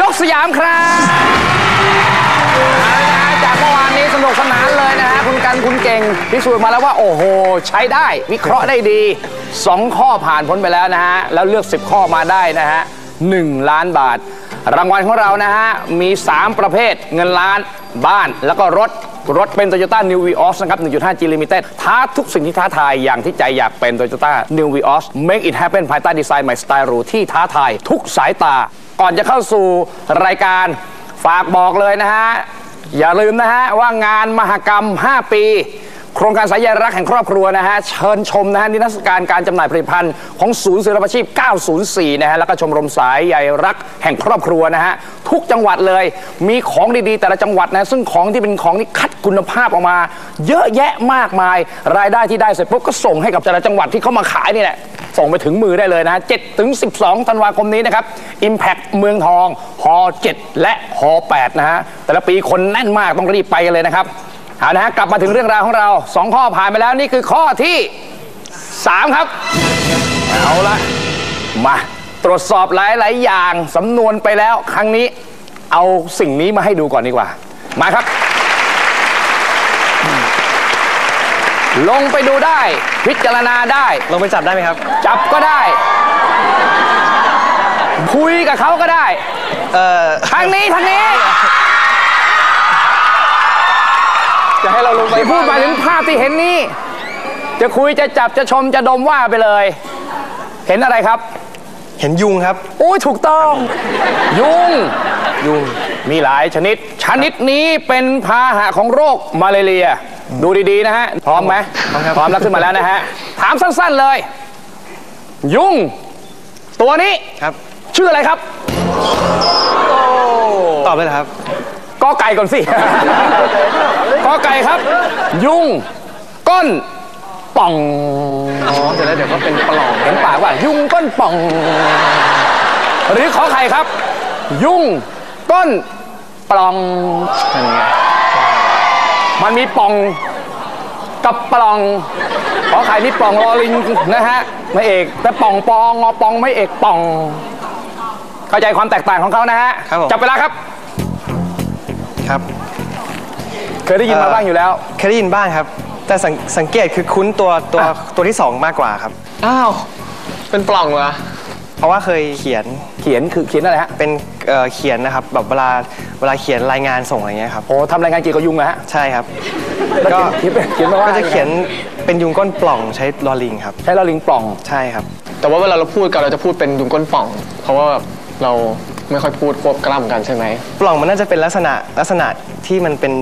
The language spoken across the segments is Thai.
ยกสยามครับเอาละฮะจากเมื่อวานนี้สนุกสนานเลยนะฮะคุณกันคุณเก่งพิสูจน์มาแล้วว่า โอ้โห ใช้ได้ วิเคราะห์ได้ดี 2 ข้อผ่านพ้นไปแล้วนะฮะ แล้วเลือก 10 ข้อมาได้นะฮะ1ล้านบาท รางวัลของเรานะฮะ มี 3 ประเภทเงินล้านบ้านแล้วก็รถ รถเป็น Toyota New Vios นะครับ 1.5G Limited ท้าทุกสิ่งที่ท้าทายอย่างที่ใจอยากเป็น Toyota New Vios Make it happen ภายใต้ดีไซน์ใหม่สไตล์หรูที่ท้าทายทุกสายตา ก่อนจะเข้าสู่รายการฝากบอกเลยนะฮะ อย่าลืมนะฮะว่างานมหกรรม 5 ปี ครงการสายใยรักแห่งครอบครัวนะฮะเชิญชมนะฮะนิทรรศการการจำหน่ายผลิตภัณฑ์ของศูนย์ศิลปาชีพ 904 นะฮะแล้วก็ชมรมสายใยรักแห่งครอบครัวนะฮะทุกจังหวัดเลยมีของดีๆ แต่ละจังหวัดนะซึ่งของที่เป็นของที่คัดคุณภาพออกมา เยอะแยะมากมาย รายได้ที่ได้เสร็จปุ๊บก็ส่งให้กับแต่ละจังหวัดที่เขามาขายนี่แหละส่งไปถึงมือได้เลยนะ7ถึง 12 ธันวาคมนี้นะครับ Impact เมืองทอง ฮ 7 และ ฮ 8 นะฮะ แต่ละปีคนแน่นมากต้องรีบไปกันเลยนะครับ เอานะฮะกลับมาถึงเรื่องราวของเรา2ข้อผ่านไปแล้วนี่คือข้อที่3ครับ เอาละมาตรวจสอบหลาย ๆ อย่างสำนวนไปแล้ว ครั้งนี้เอาสิ่งนี้มาให้ดูก่อนดีกว่า มาครับ ลงไปดูได้ พิจารณาได้ ลงไปจับได้ไหมครับ จับก็ได้ คุยกับเขาก็ได้ เอ่อ ทางนี้ทางนี้ จะให้เราลงไปที่พูดหมายถึงภาพที่เห็นนี้จะคุยจะจับจะชมจะดมว่าไปเลย เห็นอะไรครับ เห็นยุงครับโอ้ยถูกต้อง ยุง ยุง มีหลายชนิด ชนิดนี้เป็นพาหะของโรคมาเลเรีย ดูดีๆนะฮะ พร้อมไหมพร้อมครับพร้อมแล้วขึ้นมาแล้วนะฮะ ถามสั้นๆเลย ยุง ตัวนี้ครับ ชื่ออะไรครับ ตอบเลยเหรอครับ กอไก่ก่อนสิ กอไก่ครับ ยุงก้นป่องอ๋อเสร็จแล้วเดี๋ยวก็เป็นปล่องเห็นปากว่า ยุงก้นป่อง หรือขอไข่ครับ ยุงก้นปล่องนั่นไงมันมีป่องกับปล่อง ขอไข่นี่ปล่องรอลิงนะฮะไม่เอก แต่ป่องปองงอปองไม่เอกป่อง เข้าใจความแตกต่างของเขานะฮะครับผมจับเวลาครับ ครับ เคยได้ยินมาบ้างอยู่แล้ว เคยได้ยินบ้างครับ แต่สังสังเกตคือคุ้นตัวตัวอะ ตัวที่สองมากกว่าครับ อ้าว เป็นปล่องเหรอ เพราะว่าเคยเขียนเขียนคือเขียนอะไรฮะเป็นเอ่อเขียนนะครับแบบเวลาเวลาเขียนรายงานส่งอะไรเงี้ยครับ โอ้ทำรายงานเกี่ยวกับยุงนะฮะใช่ครับ ก็ก็เขียนเขียนมาว่าก็จะเขียนเป็นยุงก้นปล่องใช้ลอลิงครับ ใช้เราลิงปล่อง ใช่ครับ แต่ว่าเวลาเราพูดกันเราจะพูดเป็นยุงก้นป่อง เพราะว่าเรา ไม่ค่อยพูดควบกล้ำกันใช่ไหมปล่องมันน่าจะเป็นลักษณะลักษณะที่มันเป็น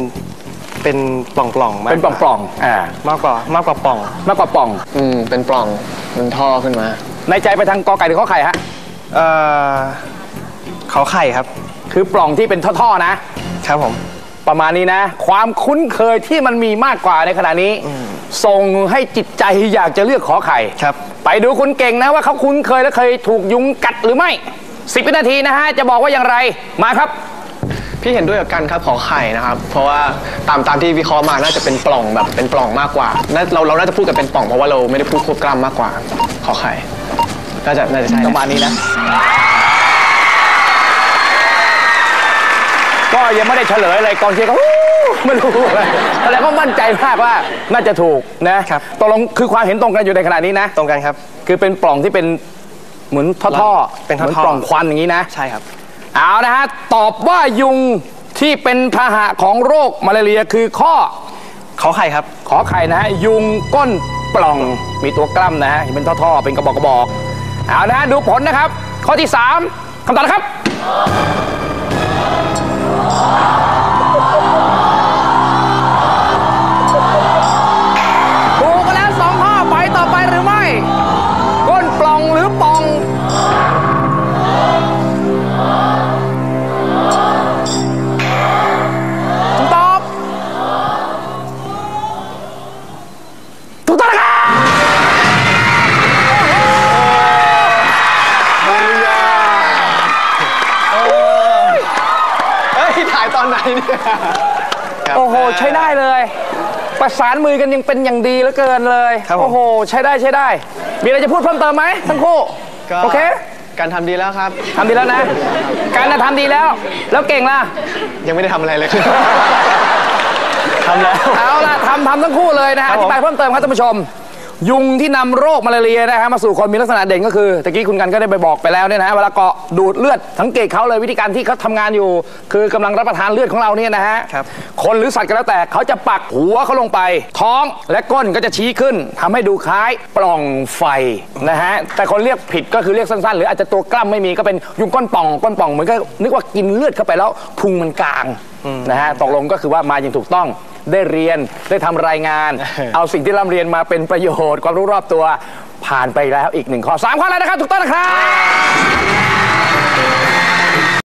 เป็นปล่องปล่องๆมากเป็นปล่องปล่องๆอ่ามากกว่ามากกว่าปล่อง มากกว่าปล่อง อืมเป็นปล่องมันท่อขึ้นมา ในใจไปทางกอไก่หรือข้อไข่ฮะ เอ่อเขาไข่ครับคือปล่องที่เป็นท่อๆนะ ครับผม ประมาณนี้นะ ความคุ้นเคยที่มันมีมากกว่าในขณะนี้ ส่งให้จิตใจอยากจะเลือกขอไข่ครับ ไปดูคุณเก่งนะว่าเขาคุ้นเคยและเคยถูกยุงกัดหรือไม่ สิบวินาทีนะฮะจะบอกว่าอย่างไรมาครับ พี่เห็นด้วยกับกันครับขอไข่นะครับ เพราะว่าตามตามที่วิเคราะห์มาน่าจะเป็นปล่องแบบเป็นปล่องมากกว่าน่าเราเราน่าจะพูดกันเป็นปล่องเพราะว่าเราไม่ได้พูดควบกล้ำมากกว่า ขอไข่น่าจะน่าจะใช่ประมาณนี้นะ ก็ยังไม่ได้เฉลยอะไรกองเชียร์ก็ฮู้ไม่รู้อะไรอะไรก็มั่นใจมากว่าน่าจะถูกนะครับ ตกลงคือความเห็นตรงกันอยู่ในขณะนี้นะ ตรงกันครับ คือเป็นปล่องที่เป็น เหมือนท่อๆเป็นท่อๆหมืปล่องควันอย่างนี้นะใช่ครับ เอานะฮะตอบว่ายุงที่เป็นพาหะของโรคมาลาเรียคือข้อเขาไข่ครับ ขอไข่นะฮะยุงก้นปล่องมีตัวกล้ำนะฮะเป็นท่อๆเป็นกระบอกกระบอกเอานะฮะดูผลนะครับ ข้อที่ 3คำตอบนะครับ ไหนเนี่ยโอ้โห ใช้ได้เลย ประสานมือกันยังเป็นอย่างดีเหลือเกินเลยครับผม โอ้โห ใช้ได้ใช้ได้ มีอะไรจะพูดเพิ่มเติมไหมทั้งคู่ก็โอเคการทำดีแล้วครับ ทำดีแล้วนะ การน่ะทำดีแล้ว แล้วเก่งล่ะ ยังไม่ได้ทำอะไรเลยทำแล้ว เอาล่ะทำทำทั้งคู่เลยนะฮะครัอบผม ธิบายเพิ่มเติมครับท่านผู้ชม ยุงที่นำโรคมาลาเรียนะฮะมาสู่คนมีลักษณะเด่นก็คือตะกี้คุณกันก็ได้ไปบอกไปแล้วเนี่ยนะฮะเวลาเกาะดูดเลือดสังเกตเขาเลยวิธีการที่เขาทำงานอยู่ คือกำลังรับประทานเลือดของเราเนี่ยนะฮะครับ คนหรือสัตว์ก็แล้วแต่เขาจะปักหัวเขาลงไป ท้องและก้นก็จะชี้ขึ้นทำให้ดูคล้ายปล่องไฟนะฮะแต่คนเรียกผิดก็คือเรียกสั้นๆ หรืออาจจะตัวกล้ำไม่มีก็เป็นยุงก้นป่องก้นป่องเหมือนก็นึกว่ากินเลือดเข้าไปแล้วพุงมันกลางนะฮะตกลงก็คือว่ามาอย่างถูกต้อง ได้เรียนได้ทำรายงาน เอาสิ่งที่ร่ำเรียนมาเป็นประโยชน์ความรู้รอบตัวผ่านไปแล้วอีกหนึ่งข้อสามข้อแล้วนะครับถูกต้องนะครับ